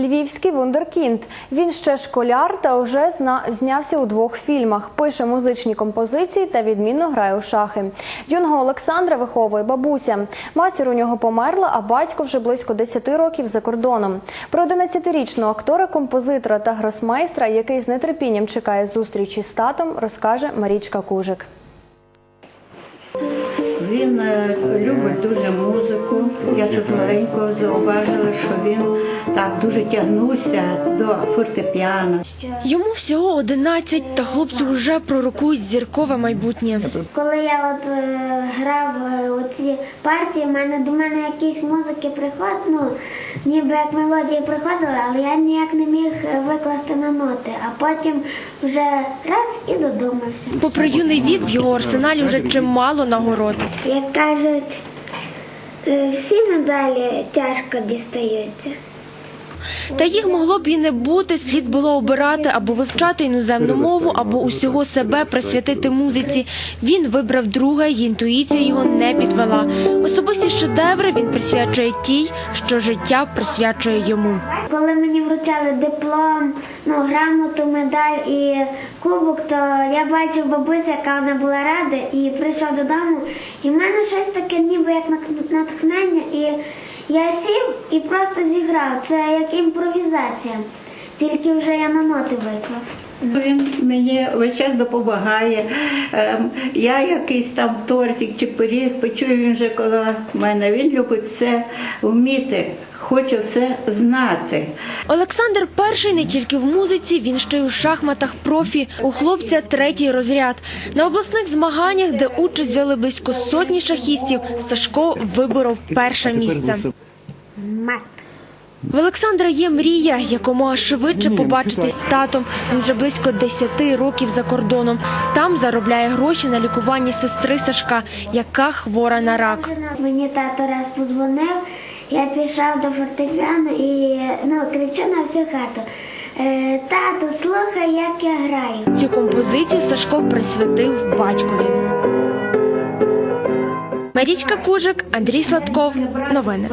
Львівський вундеркінд. Він ще школяр та вже знявся у двох фільмах. Пише музичні композиції та відмінно грає у шахи. Юного Олександра виховує бабуся. Матір у нього померла, а батько вже близько 10 років за кордоном. Про 11-річного актора, композитора та гросмейстра, який з нетерпінням чекає зустрічі з татом, розкаже Марічка Кужик. Він е, любить дуже музику. Я ще з маленького зауважила, що він так дуже тягнувся до фортепіано. Йому всього 11, та хлопцю вже пророкують зіркове майбутнє. Коли я от е, грав е, у ці партії, в мене до мене якісь музики приходили, ну, ніби як мелодії приходили, але я ніяк не міг е, викласти на ноти, а потім вже раз і додумався. Попри юний вік, в його арсеналі вже чимало нагород. Як кажуть, е, всі медалі тяжко дістаються. Та їх могло б і не бути. Слід було обирати або вивчати іноземну мову, або усього себе присвятити музиці. Він вибрав друге, і інтуїція його не підвела. Особисті шедеври він присвячує тій, що життя присвячує йому. Коли мені вручали диплом, ну, грамоту, медаль і кубок, то я бачив бабуся, яка вона була рада, і прийшов додому. І в мене щось таке, ніби як натхнення. І я сів і просто зіграв. Це як імпровізація. Тільки вже я на ноти виклав. Він мені весь час допомагає. Ем, Я якийсь там тортик чи пиріг почую він вже коло мене. Він любить все вміти, хоче все знати. Олександр перший не тільки в музиці, він ще й у шахматах профі. У хлопця третій розряд. На обласних змаганнях, де участь взяли близько сотні шахістів, Сашко виборов перше місце. Мат. В Олександра є мрія якомога швидше побачитись з татом. Він вже близько 10 років за кордоном. Там заробляє гроші на лікування сестри Сашка, яка хвора на рак. Мені тато раз позвонив, я пішов до фортепіано і ну, кричу на всю хату. «Е, Тату, слухай, як я граю. Цю композицію Сашко присвятив батькові. Марічка Кужик, Андрій Сладков. Новини.